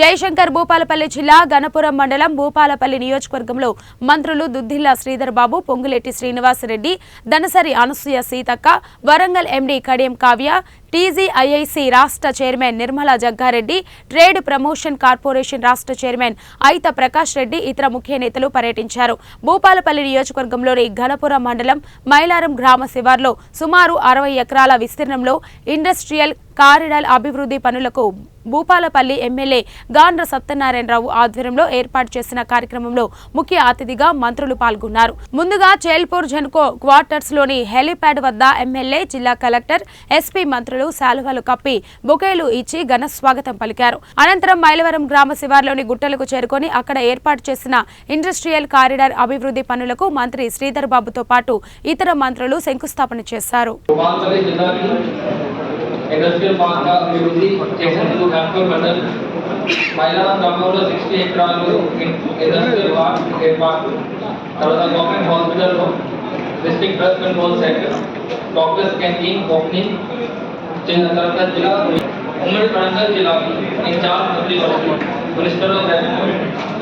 జయశంకర్ భూపాలపల్లి జిల్లా గణపురం మండలం భూపాలపల్లి నియోజకవర్గంలో మంత్రులు దుద్దిల్ల శ్రీధర్ బాబు పొంగులెట్టి శ్రీనివాసరెడ్డి దనసరి అనసూయ సీతక్క వరంగల్ ఎండీ కడియం కావ్య టీజీఐఐసి రాష్ట్ర chairman Nirmala Jagga Reddy trade promotion corporation రాష్ట్ర చైర్మన్ ఐత ప్రకాష్ రెడ్డి ఇతర ముఖ్య నేతలు పర్యటించారు. భూపాలపల్లి నియోజకవర్గంలోని ఘనపురం మండలం మైలారం గ్రామ శివార్లో సుమారు అరవై ఎకరాల విస్తీర్ణంలో ఇండస్ట్రియల్ కారిడార్ అభివృద్ధి పనులకు భూపాలపల్లి ఎమ్మెల్యే గాండ్ర సత్యనారాయణరావు ఆధ్వర్యంలో ఏర్పాటు చేసిన కార్యక్రమంలో ముఖ్య అతిథిగా మంత్రులు పాల్గొన్నారు. ముందుగా చేల్పూర్ జెన్కో క్వార్టర్స్లోని హెలీప్యాడ్ వద్ద ఎమ్మెల్యే జిల్లా కలెక్టర్ ఎస్పీ మంత్రులు శాలువాలు కప్పి బొకేలు ఇచ్చి ఘన స్వాగతం పలికారు. అనంతరం మైలవరం గ్రామ శివార్లోని గుట్టలకు చేరుకొని అక్కడ ఏర్పాటు చేసిన ఇండస్ట్రియల్ కారిడార్ అభివృద్ధి పనులకు మంత్రి శ్రీధర్ బాబుతో పాటు ఇతర మంత్రులు శంకుస్థాపన చేశారు. భూపాలపల్లి జిల్లాకి ఇండస్ట్రియల్ పార్క్ అభివృద్ధి చేసేందుకు గన్పూర్ మండల్ మైలారం గ్రామంలో సిక్స్టీ ఎకరాలు ఇండస్ట్రియల్ పార్క్ ఏర్పాటు తర్వాత గవర్నమెంట్ హాస్పిటల్లో district drug control centre doctors canteen opening చేసిన తర్వాత జిల్లా ఉమ్మడి వరంగల్ జిల్లాకి ఇన్ఛార్జ్ మంత్రి minister of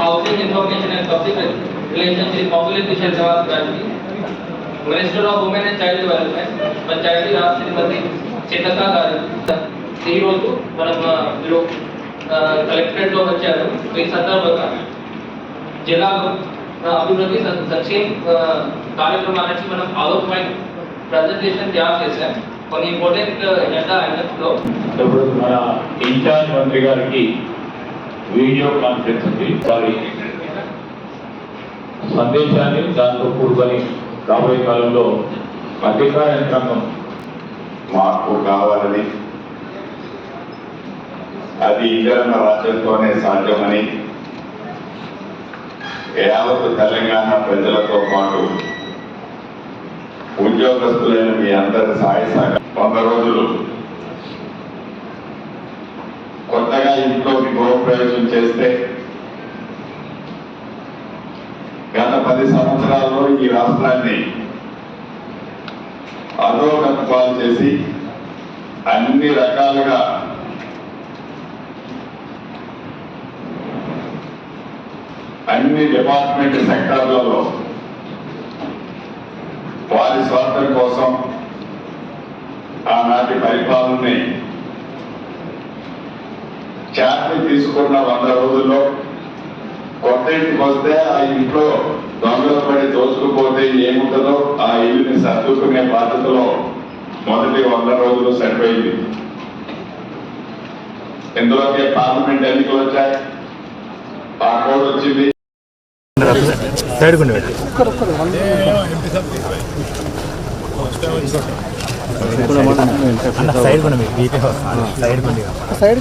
housing information and public relationship populate Srinivas గారికి minister of women and child development panchayat Raj Shrimati Seethakka garu ఈరోజు మనం మీరు కలెక్టరేట్లో వచ్చారు. ఈ సందర్భంగా జిల్లాలో అభివృద్ధి సంక్షేమ కార్యక్రమానికి మనం పవర్ ప్రజెంటేషన్ తయారు చేశాం. కొన్ని ఇంపార్టెంట్ ఎజెండా ఐటమ్స్ ఇప్పుడు మన ఇన్ఛార్జ్ మంత్రి గారికి వీడియో కాన్ఫరెన్స్ ఉంది. వారి సందేశాన్ని దాంతో కూడుకొని రాబోయే కాలంలో అధికార యంత్రాంగం మార్పు కావాలని. అది ఇందిరమ్మ రాజ్యంతోనే సాధ్యమని. యావత్ తెలంగాణ ప్రజలతో పాటు ఉద్యోగస్తులైన మీ అందరి సహాయ సహకారం. వంద రోజులు కొత్తగా ఇంట్లోకి గృహప్రవేశం చేస్తే గత పది సంవత్సరాల్లో ఈ రాష్ట్రాన్ని అధోకత్వాలు చేసి అన్ని రకాలుగా అన్ని డిపార్ట్మెంట్ సెక్టార్లలో వారి స్వార్థం కోసం ఆనాటి పరిపాలనని చేపి తీసుకున్న వంద రోజుల్లో కొత్త ఇంటికి వస్తే ఆ ఇంట్లో దొంగలు పడి దోచుకుపోతే ఏముంటుందో ఆ ఇల్లుని సర్దుకునే బాధ్యతలో మొదటి వంద రోజులు సరిపోయింది ఇందులోకి పార్లమెంట్ ఎన్నికలు వచ్చాయి ఆ కోడ్ వచ్చింది సైడ్ సైడ్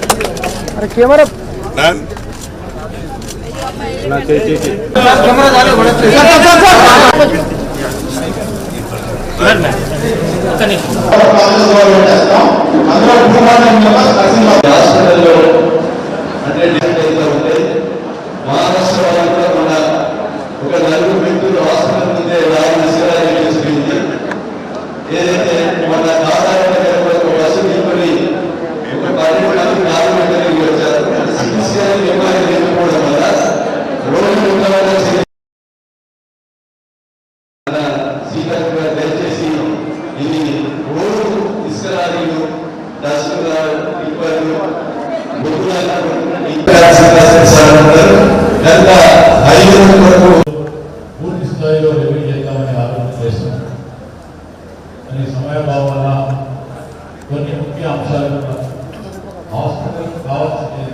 ఇక్కడ. చేసేప్పుడు రాష్ట్రాల్లో గత ఐదు వరకు పూర్తి స్థాయిలో రివ్యూ చేద్దామని ఆలోచన చేస్తున్నాం కానీ సమయభావం వల్ల కొన్ని ముఖ్య అంశాలు హాస్పిటల్ కావాల్సింది.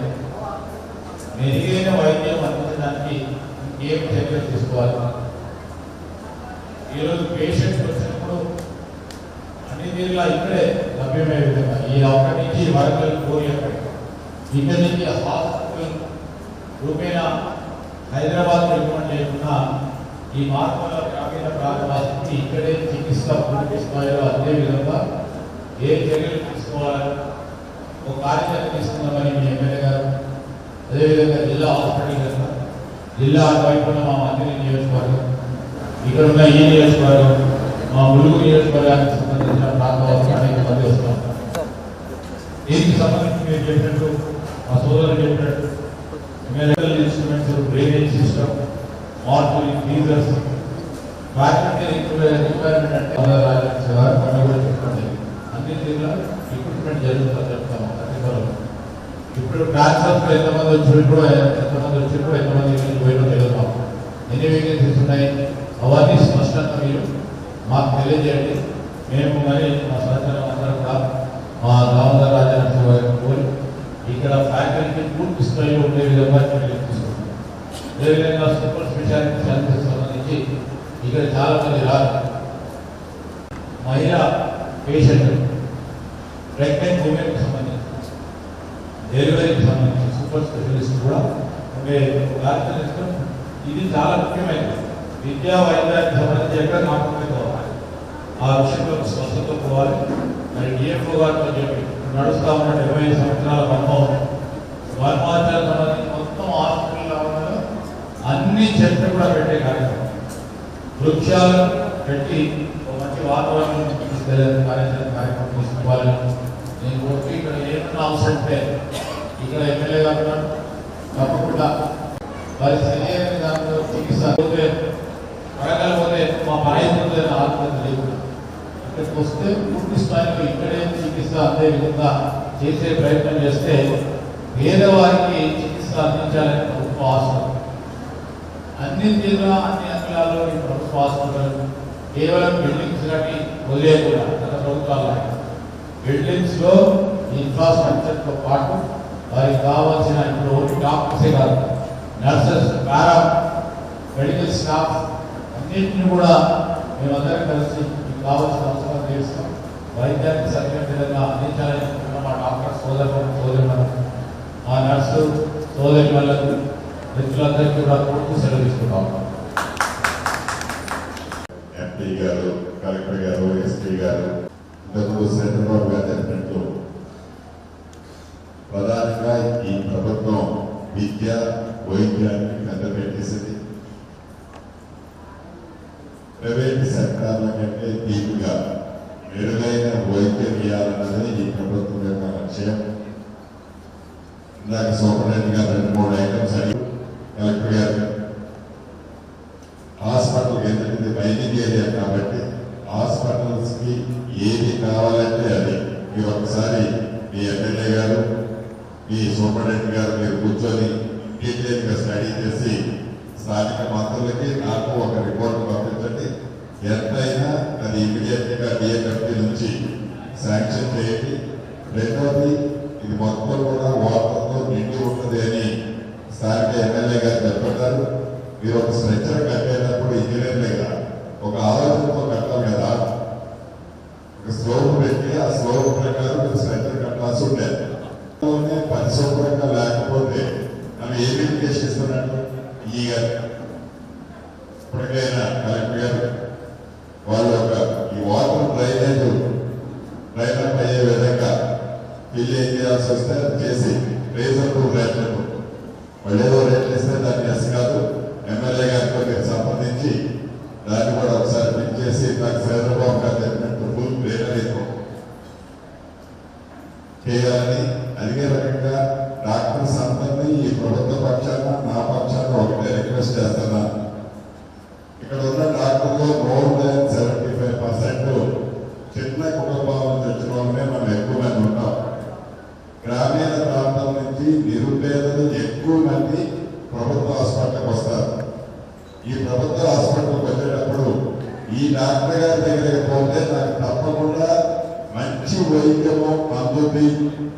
మెరుగైన వైద్యం అందించడానికి ఏం చర్యలు తీసుకోవాలి? ఈరోజు పేషెంట్ వచ్చినప్పుడు అన్ని తీరులా ఇక్కడే లభ్యమయ్యే విధంగా ఈ అక్కడి నుంచి వరంగల్ కోరి అక్కడికి ఇక్కడి నుంచి హాస్పిటల్ ఈ మార్పుల గ్రామీణ ప్రాంతవాసికి ఇక్కడే చికిత్స పూర్తి స్థాయిలో అందే విధంగా ఏ చర్యలు తీసుకోవాలని ఒక కార్యక్రమం తీసుకుందామని మీ ఎమ్మెల్యే గారు అదేవిధంగా జిల్లా హాస్పిటల్ కనుక జిల్లా అటువైపున మా మంత్రి నియోజకవర్గం ఇక్కడ ఉన్న ఈ నియోజకవర్గం మా ములుగు నియోజకవర్గానికి సంబంధించిన ప్రాంతవాసులు అనేక మంది వస్తాం దీనికి సంబంధించి మీరు చెప్పినట్టు మా సోదరులు చెప్పినట్టు మెడికల్ ఇన్స్ట్రుమెంట్స్ డ్రైనేజ్ సిస్టమ్ మార్పులు ఫీజర్స్ ఫ్యాకల్టీ రిక్వైర్మెంట్ అంటే రాజకీయ పండుగ కూడా చెప్పండి అన్ని జిల్లా రిక్రూట్మెంట్ జరుగుతుంది చెప్తాము. ప్రతిఫలం ఇప్పుడు ట్రాన్స్ఫర్ ఎంతమంది వచ్చినప్పుడు ఎంతమంది వచ్చినప్పుడు ఎంతమంది పోయినో తెలుద్దాం ఎన్ని వేకెన్సీస్ ఉన్నాయి? అవన్నీ స్పష్టంగా మీరు మాకు తెలియజేయండి. మేము మరి మా సహచరం అందరం మా దామోదర రాజనరసింహ గారిని కోరి ఇక్కడ ఫ్యాకల్టీ పూర్తి స్థాయిలో ఉండే విధంగా చర్యలు తీసుకుంటాం అదేవిధంగా సూపర్ స్పెషాలిటీ సర్వీసెస్ సంబంధించి ఇక్కడ చాలా మంది రాదు మహిళా పేషెంట్ ప్రెగ్నెంట్ ఉమెన్కి సంబంధించి డెలివరీకి సంబంధించి సూపర్ స్పెషలిస్ట్ కూడా ఉండే కార్యక్రమం ఇది చాలా ముఖ్యమైనది విద్యా వైద్యానికి సంబంధించి ఎక్కడ కాంప్రమైజ్ అవ్వాలి ఆ విషయంలో స్వస్థత పోవాలి మరి డిఎఫ్ఓ గారితో చెప్పి నడుస్తా ఉన్న డెబ్బై సంవత్సరాల అనుభవం వర్మాచారం సంబంధించి మొత్తం హాస్పిటల్ అన్ని చెట్లు కూడా పెట్టే కార్యక్రమం వృక్షాలు పెట్టి ఒక మంచి వాతావరణం తీసుకెళ్ళే కార్యక్రమం కార్యక్రమం తీసుకోవాలి నేను కోరుతూ ఇక్కడ ఏమన్నా అవసరం ఉంటే ఇక్కడ ఎమ్మెల్యే గారు ఉన్నారు. తప్పకుండా వారి సరైన దాంట్లో చికిత్స పోతే వరంగల్ పోతే మా పని ఆత్మహత్య లేకుండా ఇక్కడికి వస్తే పూర్తి స్థాయిలో ఇక్కడే చికిత్స అందే విధంగా చేసే ప్రయత్నం చేస్తే పేదవారికి చికిత్స అందించాలని ప్రభుత్వ ఆశ అన్ని జిల్లా అన్ని అంశాల్లో ఈ ప్రభుత్వ ఆసుపత్రులు కేవలం బిల్డింగ్స్ కానీ వదిలేయకుండా గత ప్రభుత్వాలు బిల్డింగ్స్లో ఇన్ఫ్రాస్ట్రక్చర్తో పాటు వారికి కావాల్సిన ఇప్పుడు ఓన్లీ డాక్టర్సే కాదు నర్సెస్ పారా మెడికల్ స్టాఫ్ అన్నింటిని కూడా మేమందరం కలిసి మీకు కావాల్సిన అవసరం చేస్తాం వైద్యానికి సరైన విధంగా అందించాలని మా డాక్టర్ సోదరు సోదరులను మా నర్సు సోదరి మిత్రులందరికీ కూడా పూర్తి సెలవిస్తున్నాం. MP garu collector garu SP garu ఇంతకుముందు చంద్రబాబు గారు చెప్పినట్టు ప్రధానంగా ఈ ప్రభుత్వం విద్య వైద్యాన్ని పెద్ద పెట్టేసింది ప్రైవేట్ సెక్టార్ల కంటే దీపుగా మెరుగైన వైద్యం ఇవ్వాలన్నది ఈ ప్రభుత్వం యొక్క లక్ష్యం. ఇందాక సూపరింటెండెంట్ గారు రెండు మూడు ఐటమ్స్ అడిగి కలెక్టర్ గారు హాస్పిటల్ ట్రైనింగ్ ఏరియా కాబట్టి హాస్పిటల్స్కి ఏది కావాలంటే అది. మీరు ఒకసారి మీ ఎమ్మెల్యే గారు మీ సూపరింటెండెంట్ గారు మీరు కూర్చొని డీటెయిల్గా స్టడీ చేసి స్థానిక మంత్రులకి నాకు ఒక రిపోర్ట్ పంపించండి. ఎంతైనా అది ఇమీడియట్గా డిఎఫ్టీ నుంచి శాంక్షన్ చేయండి. రెండవది ఇది మొత్తం కూడా వార్తలతో నిండి ఉంటుంది అని స్థానిక ఎమ్మెల్యే గారు చెప్తున్నారు మీరు ఒక స్ట్రెచ్చర్ కట్టేటప్పుడు ఇంజనీర్లుగా ఒక ఆలోచనతో కట్టాలి కదా. ఒక స్లోప్ పెట్టి ఆ స్లోప్ ప్రకారం మీరు కట్టాల్సి ఉండేది పరిశుభ్రంగా లేకపోతే మనం ఏ చేసేస్తున్నట్టు ఈ గారు. ఇప్పటికైనా కలెక్టర్ గారు వాళ్ళు ఒక ఈ వాటర్ డ్రైనేజ్ డ్రైనప్ అయ్యే విధంగా ఫిల్ ఏం చేయాల్సి వస్తే చేయాలని అదే రకంగా డాక్టర్స్ అందరినీ ఈ ప్రభుత్వ పక్షాన నా పక్షాన ఒకటే రిక్వెస్ట్ చేస్తున్నా. ఇక్కడ ఉన్న డాక్టర్లో more than seventy five percent చిన్న కుటుంబాలను తెచ్చిన వాళ్ళనే మనం ఎక్కువ మంది ఉంటాం. గ్రామీణ ప్రాంతం నుంచి నిరుపేదలు ఎక్కువ మంది ప్రభుత్వ హాస్పిటల్కి వస్తారు. ఈ ప్రభుత్వ హాస్పిటల్కి వచ్చేటప్పుడు ఈ డాక్టర్ గారి దగ్గరికి పోతే నాకు తప్పకుండా వైద్యము అందుంది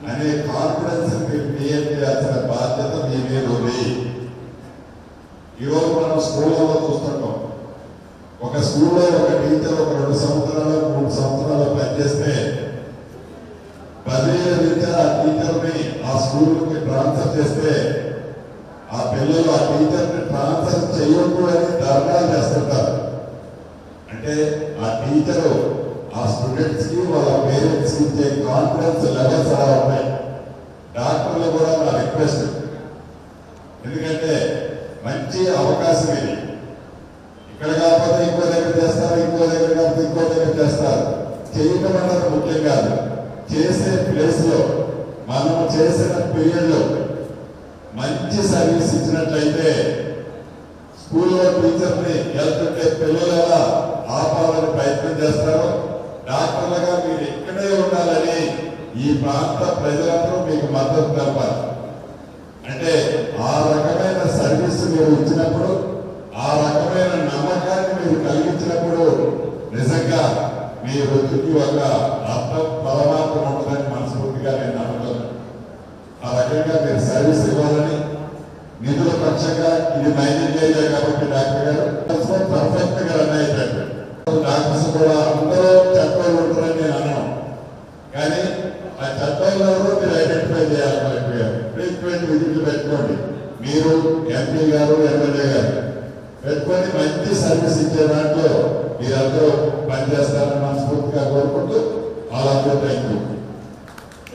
అనే కాన్ఫిడెన్స్ క్రియేట్ చేయాల్సిన బాధ్యత మీ మీద ఉంది. ఈరోజు మనం స్కూల్లో చూస్తున్నాం ఒక స్కూల్లో ఒక టీచర్ ఒక రెండు సంవత్సరాలు మూడు సంవత్సరాలు పనిచేస్తే పదివేల రీత్యా ఆ టీచర్ని ఆ స్కూల్కి ట్రాన్స్ఫర్ చేస్తే ఆ పిల్లలు ఆ టీచర్ని ట్రాన్స్ఫర్ చేయొద్దు అని ధర్నాలు చేస్తుంటారు. అంటే ఆ టీచరు ఆ స్టూడెంట్స్కి వాళ్ళ పేరెంట్స్కి ఇచ్చే కాన్ఫిడెన్స్ లెవెల్స్ అలా ఉన్నాయి. డాక్టర్లు కూడా నా రిక్వెస్ట్. ఎందుకంటే మంచి అవకాశం ఇది. ఇక్కడ కాకపోతే ఇంకో దగ్గర చేస్తారు ఇంకో దగ్గర కాకపోతే ఇంకో దగ్గర చేస్తారు. చేయటం అన్నది ముఖ్యం కాదు. చేసే ప్లేస్లో మనం చేసిన పీరియడ్లో మంచి సర్వీస్ ఇచ్చినట్లయితే స్కూల్లో టీచర్ని వెళ్తుంటే పిల్లలు ఎలా ఆపాలని ప్రయత్నం చేస్తారు డాక్టర్లుగా మీరు ఇక్కడే ఉండాలని ఈ ప్రాంత ప్రజలందరూ మీకు మద్దతు తెలపాలి. అంటే ఆ రకమైన సర్వీస్ మీరు ఇచ్చినప్పుడు ఆ రకమైన నమ్మకాన్ని మీరు కలిగించినప్పుడు నిజంగా మీ వృత్తికి ఒక అర్థం పరమాత్మ ఉంటుందని మనస్ఫూర్తిగా నేను నమ్ముతాను. ఆ రకంగా మీరు సర్వీస్ ఇవ్వాలని నిధుల పక్షంగా ఇది మైనింగ్ ఏరియా కాబట్టి డాక్టర్ గారు